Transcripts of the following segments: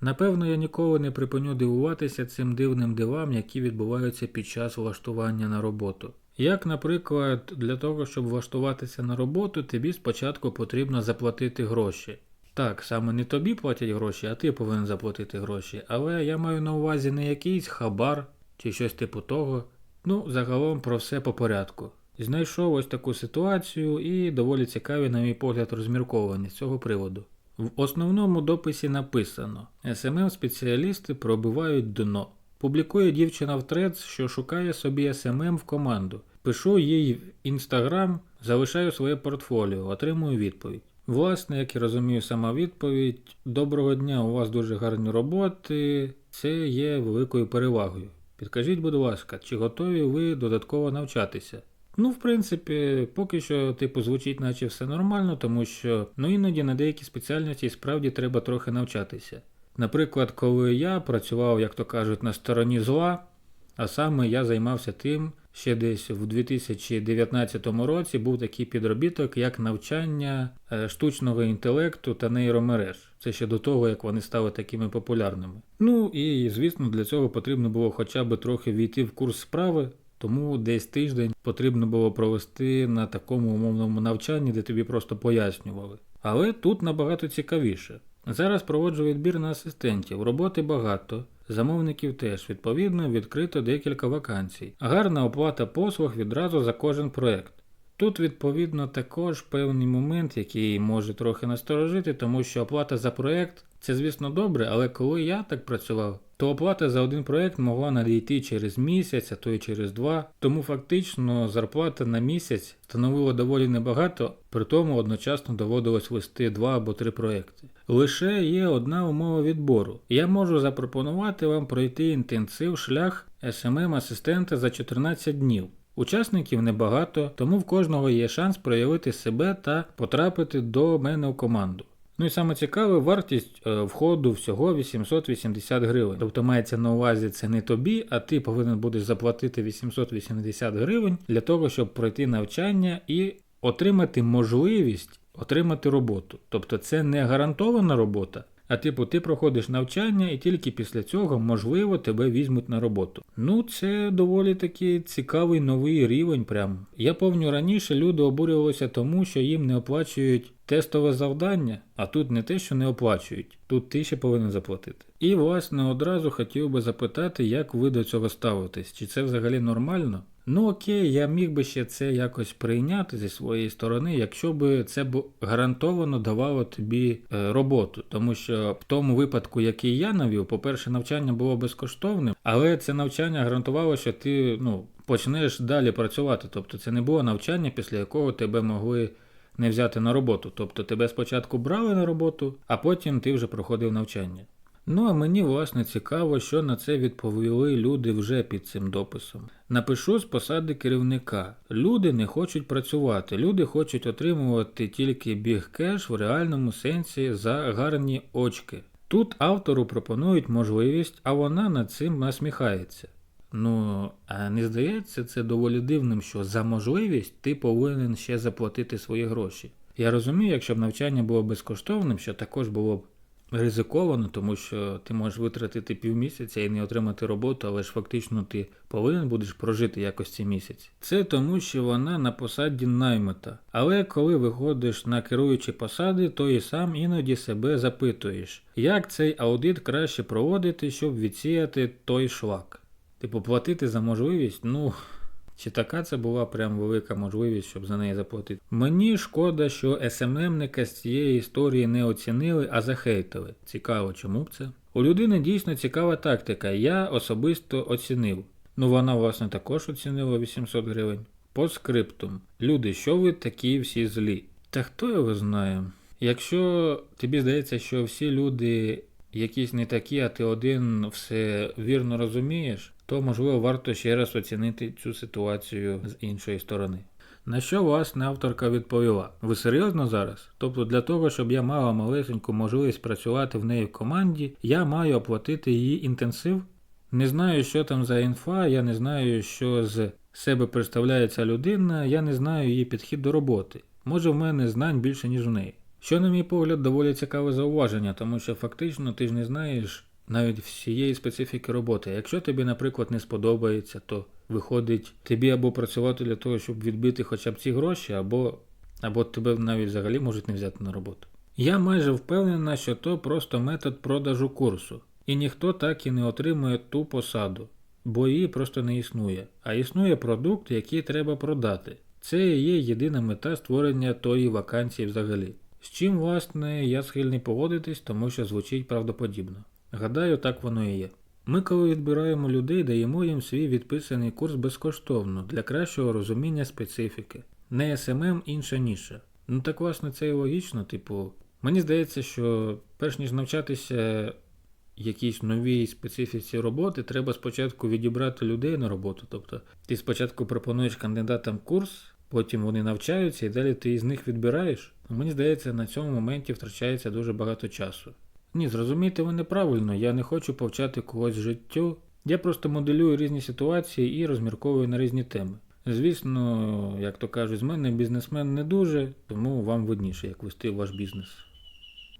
Напевно, я ніколи не припиню дивуватися цим дивним дивам, які відбуваються під час влаштування на роботу. Як, наприклад, для того, щоб влаштуватися на роботу, тобі спочатку потрібно заплатити гроші. Так, саме не тобі платять гроші, а ти повинен заплатити гроші. Але я маю на увазі не якийсь хабар чи щось типу того. Ну, загалом про все по порядку. Знайшов ось таку ситуацію і доволі цікаві, на мій погляд, розмірковані з цього приводу. В основному дописі написано: smm спеціалісти пробивають дно. Публікує дівчина в трец, що шукає собі SMM в команду. Пишу їй в інстаграм, залишаю своє портфоліо, отримую відповідь. Власне, як я розумію, сама відповідь: Доброго дня, у вас дуже гарні роботи. Це є великою перевагою. Підкажіть, будь ласка, чи готові ви додатково навчатися? Ну, в принципі, поки що, типу, звучить, наче все нормально, тому що ну іноді на деякі спеціальності справді треба трохи навчатися. Наприклад, коли я працював, як то кажуть, на стороні зла, а саме я займався тим, ще десь в 2019 році був такий підробіток, як навчання е, штучного інтелекту та нейромереж. Це ще до того, як вони стали такими популярними. Ну і звісно, для цього потрібно було хоча б трохи війти в курс справи, тому десь тиждень потрібно було провести на такому умовному навчанні, де тобі просто пояснювали. Але тут набагато цікавіше. Зараз проводжу відбір на асистентів, роботи багато, замовників теж, відповідно, відкрито декілька вакансій. Гарна оплата послуг відразу за кожен проект. Тут, відповідно, також певний момент, який може трохи насторожити, тому що оплата за проект це, звісно, добре, але коли я так працював, то оплата за один проект могла надійти через місяць, а то й через два. Тому фактично зарплата на місяць становила доволі небагато, при тому одночасно доводилось вести два або три проекти. Лише є одна умова відбору. Я можу запропонувати вам пройти інтенсив шлях SMM асистента за 14 днів. Учасників небагато, тому в кожного є шанс проявити себе та потрапити до мене в команду. Ну і саме цікаве, вартість е, входу всього 880 гривень. Тобто мається на увазі це не тобі, а ти повинен будеш заплатити 880 гривень для того, щоб пройти навчання і отримати можливість отримати роботу. Тобто це не гарантована робота. А типу, ти проходиш навчання і тільки після цього, можливо, тебе візьмуть на роботу. Ну, це доволі таки цікавий новий рівень. Прям. Я пам'ятаю, раніше люди обурювалися тому, що їм не оплачують тестове завдання, а тут не те, що не оплачують, тут ти ще повинен заплатити. І, власне, одразу хотів би запитати, як ви до цього ставитесь, чи це взагалі нормально? Ну окей, я міг би ще це якось прийняти зі своєї сторони, якщо би це б гарантовано давало тобі е, роботу. Тому що в тому випадку, який я навів, по-перше, навчання було безкоштовним, але це навчання гарантувало, що ти ну, почнеш далі працювати. Тобто це не було навчання, після якого тебе могли не взяти на роботу. Тобто тебе спочатку брали на роботу, а потім ти вже проходив навчання. Ну а мені власне цікаво, що на це відповіли люди вже під цим дописом. Напишу з посади керівника. Люди не хочуть працювати, люди хочуть отримувати тільки біг кеш в реальному сенсі за гарні очки. Тут автору пропонують можливість, а вона над цим насміхається. Ну, а не здається це доволі дивним, що за можливість ти повинен ще заплатити свої гроші. Я розумію, якщо б навчання було безкоштовним, що також було б ризиковано, тому що ти можеш витратити півмісяця і не отримати роботу, але ж фактично ти повинен будеш прожити якось ці місяці. Це тому, що вона на посаді наймита. Але коли виходиш на керуючі посади, то і сам іноді себе запитуєш, як цей аудит краще проводити, щоб відсіяти той шлак. Типу, платити за можливість, ну. Чи така це була прям велика можливість, щоб за неї заплатити? Мені шкода, що СММника з цієї історії не оцінили, а захейтили. Цікаво, чому б це? У людини дійсно цікава тактика. Я особисто оцінив. Ну вона, власне, також оцінила 800 гривень. По скриптум. Люди, що ви такі всі злі? Та хто його знає? Якщо тобі здається, що всі люди якісь не такі, а ти один все вірно розумієш, то можливо варто ще раз оцінити цю ситуацію з іншої сторони. На що власне авторка відповіла? Ви серйозно зараз? Тобто для того, щоб я мала малесеньку можливість працювати в неї в команді, я маю оплатити її інтенсив? Не знаю, що там за інфа, я не знаю, що з себе представляє ця людина, я не знаю її підхід до роботи. Може в мене знань більше, ніж в неї. Що, на мій погляд, доволі цікаве зауваження, тому що фактично ти ж не знаєш навіть всієї специфіки роботи. Якщо тобі, наприклад, не сподобається, то виходить тобі або працювати для того, щоб відбити хоча б ці гроші, або, або тебе навіть взагалі можуть не взяти на роботу. Я майже впевнена, що то просто метод продажу курсу, і ніхто так і не отримує ту посаду, бо її просто не існує. А існує продукт, який треба продати. Це і є єдина мета створення тої вакансії взагалі. З чим, власне, я схильний погодитись, тому що звучить правдоподібно. Гадаю, так воно і є. Ми, коли відбираємо людей, даємо їм свій відписаний курс безкоштовно для кращого розуміння специфіки. Не СММ інша ніша. Ну так власне це і логічно, типу, мені здається, що перш ніж навчатися якійсь новій специфіці роботи, треба спочатку відібрати людей на роботу. Тобто ти спочатку пропонуєш кандидатам курс, потім вони навчаються і далі ти із них відбираєш. Мені здається, на цьому моменті втрачається дуже багато часу. Ні, зрозумійте ви неправильно, я не хочу повчати когось життю. Я просто моделюю різні ситуації і розмірковую на різні теми. Звісно, як то кажуть, з мене бізнесмен не дуже, тому вам видніше, як вести ваш бізнес.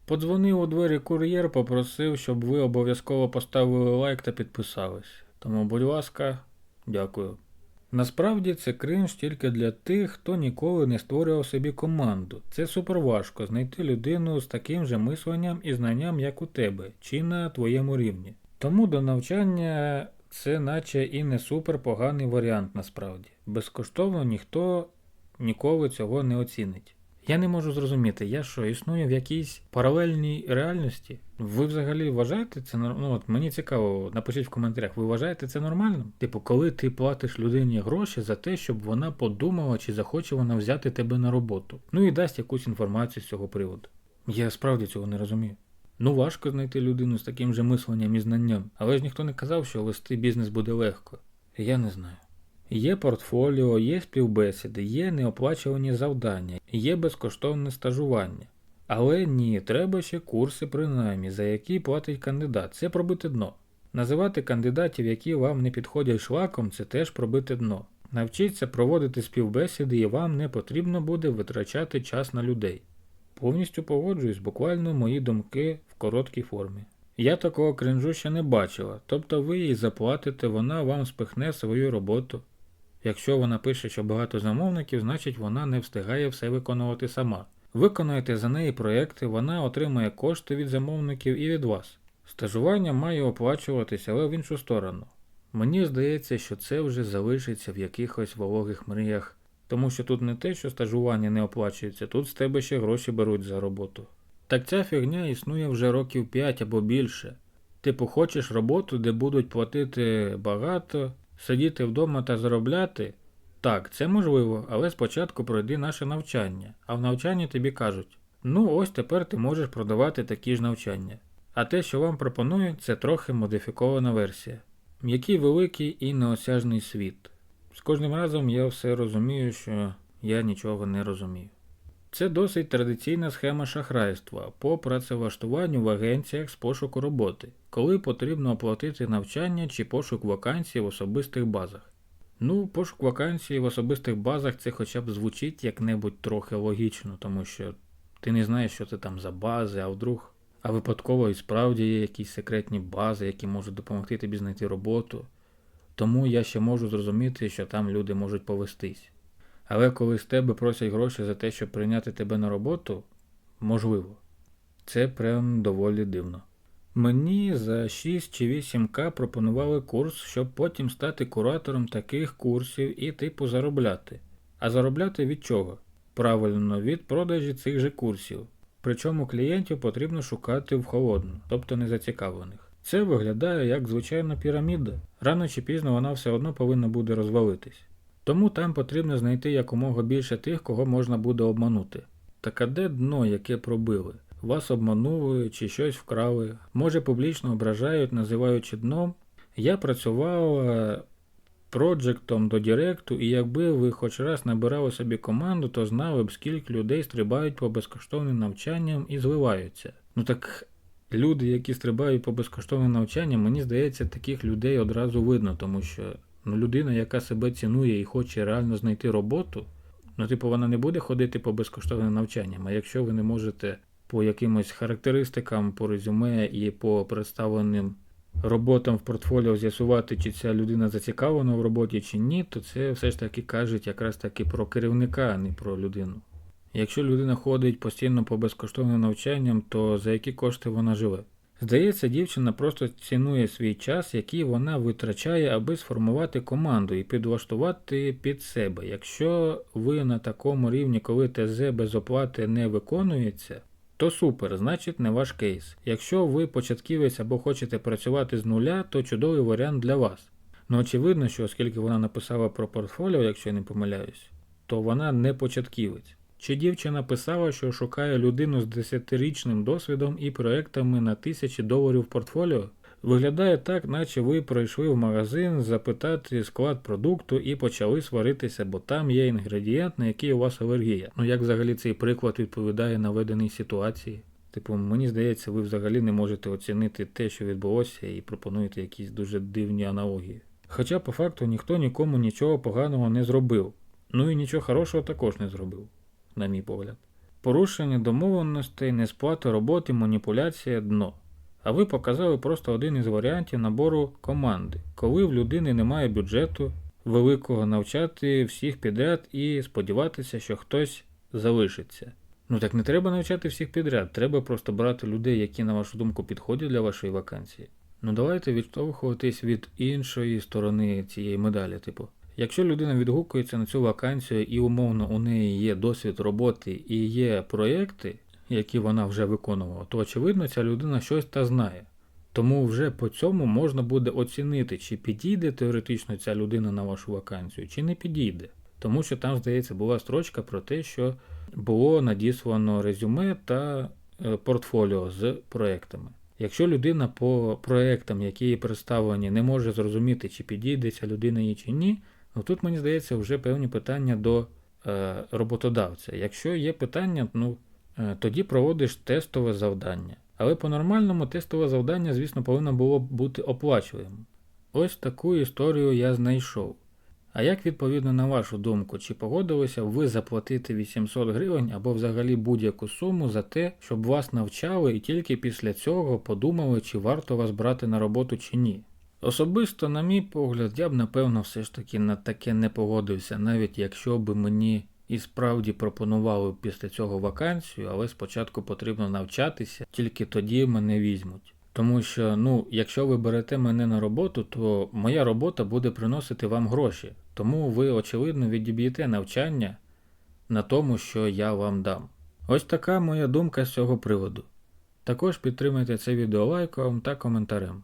Подзвонив у двері кур'єр, попросив, щоб ви обов'язково поставили лайк та підписались. Тому, будь ласка, дякую. Насправді це кринж тільки для тих, хто ніколи не створював собі команду. Це супер важко знайти людину з таким же мисленням і знанням, як у тебе, чи на твоєму рівні. Тому до навчання це наче і не супер поганий варіант насправді. Безкоштовно ніхто ніколи цього не оцінить. Я не можу зрозуміти, я що, існую в якійсь паралельній реальності? Ви взагалі вважаєте це ну, от мені цікаво, напишіть в коментарях, ви вважаєте це нормальним? Типу, коли ти платиш людині гроші за те, щоб вона подумала, чи захоче вона взяти тебе на роботу. Ну і дасть якусь інформацію з цього приводу. Я справді цього не розумію. Ну, важко знайти людину з таким же мисленням і знанням, але ж ніхто не казав, що вести бізнес буде легко. Я не знаю. Є портфоліо, є співбесіди, є неоплачувані завдання, є безкоштовне стажування. Але ні, треба ще курси принаймні, за які платить кандидат. Це пробити дно. Називати кандидатів, які вам не підходять шлаком, це теж пробити дно. Навчіться проводити співбесіди і вам не потрібно буде витрачати час на людей. Повністю погоджуюсь, буквально мої думки в короткій формі. Я такого кринжу ще не бачила, тобто ви їй заплатите, вона вам спихне свою роботу. Якщо вона пише, що багато замовників, значить вона не встигає все виконувати сама. Виконуєте за неї проекти, вона отримає кошти від замовників і від вас. Стажування має оплачуватися, але в іншу сторону. Мені здається, що це вже залишиться в якихось вологих мріях, тому що тут не те, що стажування не оплачується, тут з тебе ще гроші беруть за роботу. Так ця фігня існує вже років 5 або більше. Типу, хочеш роботу, де будуть платити багато, сидіти вдома та заробляти? Так, це можливо, але спочатку пройди наше навчання, а в навчанні тобі кажуть: ну ось тепер ти можеш продавати такі ж навчання. А те, що вам пропонують, це трохи модифікована версія. Який великий і неосяжний світ. З кожним разом я все розумію, що я нічого не розумію. Це досить традиційна схема шахрайства по працевлаштуванню в агенціях з пошуку роботи, коли потрібно оплатити навчання чи пошук вакансій в особистих базах. Ну, пошук вакансій в особистих базах це хоча б звучить як-небудь трохи логічно, тому що ти не знаєш, що це там за бази, а вдруг, а випадково і справді є якісь секретні бази, які можуть допомогти тобі знайти роботу. Тому я ще можу зрозуміти, що там люди можуть повестись. Але коли з тебе просять гроші за те, щоб прийняти тебе на роботу, можливо. Це прям доволі дивно. Мені за 6 чи 8к пропонували курс, щоб потім стати куратором таких курсів і типу заробляти. А заробляти від чого? Правильно, від продажі цих же курсів. Причому клієнтів потрібно шукати в холодну, тобто незацікавлених. Це виглядає як звичайна піраміда. Рано чи пізно вона все одно повинна буде розвалитись. Тому там потрібно знайти якомога більше тих, кого можна буде обманути. Так а де дно, яке пробили? Вас обманули чи щось вкрали, може публічно ображають, називаючи дном. Я працював е, проджектом до Директу, і якби ви хоч раз набирали собі команду, то знали б, скільки людей стрибають по безкоштовним навчанням і зливаються. Ну так люди, які стрибають по безкоштовним навчанням, мені здається, таких людей одразу видно, тому що ну, людина, яка себе цінує і хоче реально знайти роботу, Ну, типу, вона не буде ходити по безкоштовним навчанням, а якщо ви не можете по якимось характеристикам, по резюме і по представленим роботам в портфоліо з'ясувати, чи ця людина зацікавлена в роботі чи ні, то це все ж таки кажуть якраз таки про керівника, а не про людину. Якщо людина ходить постійно по безкоштовним навчанням, то за які кошти вона живе? Здається, дівчина просто цінує свій час, який вона витрачає, аби сформувати команду і підлаштувати під себе. Якщо ви на такому рівні, коли ТЗ без оплати не виконується, то супер, значить не ваш кейс. Якщо ви початківець або хочете працювати з нуля, то чудовий варіант для вас. Ну очевидно, що оскільки вона написала про портфоліо, якщо я не помиляюсь, то вона не початківець. Чи дівчина писала, що шукає людину з 10-річним досвідом і проектами на тисячі доларів портфоліо? Виглядає так, наче ви прийшли в магазин запитати склад продукту і почали сваритися, бо там є інгредієнт, на який у вас алергія. Ну як взагалі цей приклад відповідає наведеній ситуації? Типу, мені здається, ви взагалі не можете оцінити те, що відбулося, і пропонуєте якісь дуже дивні аналогії. Хоча по факту ніхто нікому нічого поганого не зробив. Ну і нічого хорошого також не зробив, на мій погляд. Порушення домовленостей, несплата роботи, маніпуляція дно. А ви показали просто один із варіантів набору команди, коли в людини немає бюджету великого навчати всіх підряд і сподіватися, що хтось залишиться. Ну так не треба навчати всіх підряд, треба просто брати людей, які, на вашу думку, підходять для вашої вакансії. Ну давайте відштовхуватись від іншої сторони цієї медалі, типу. Якщо людина відгукується на цю вакансію і умовно у неї є досвід роботи і є проєкти, які вона вже виконувала, то очевидно ця людина щось та знає. Тому вже по цьому можна буде оцінити, чи підійде теоретично ця людина на вашу вакансію, чи не підійде. Тому що там, здається, була строчка про те, що було надіслано резюме та е, портфоліо з проектами. Якщо людина по проектам, які їй представлені, не може зрозуміти, чи підійде ця людина їй чи ні, ну тут мені здається вже певні питання до е, роботодавця. Якщо є питання, ну тоді проводиш тестове завдання. Але по-нормальному тестове завдання, звісно, повинно було бути оплачуваним. Ось таку історію я знайшов. А як відповідно на вашу думку, чи погодилися ви заплатити 800 гривень або взагалі будь-яку суму за те, щоб вас навчали і тільки після цього подумали, чи варто вас брати на роботу чи ні? Особисто, на мій погляд, я б напевно все ж таки на таке не погодився, навіть якщо б мені і справді пропонували після цього вакансію, але спочатку потрібно навчатися, тільки тоді мене візьмуть. Тому що, ну, якщо ви берете мене на роботу, то моя робота буде приносити вам гроші. Тому ви, очевидно, відіб'єте навчання на тому, що я вам дам. Ось така моя думка з цього приводу. Також підтримайте це відео лайком та коментарем.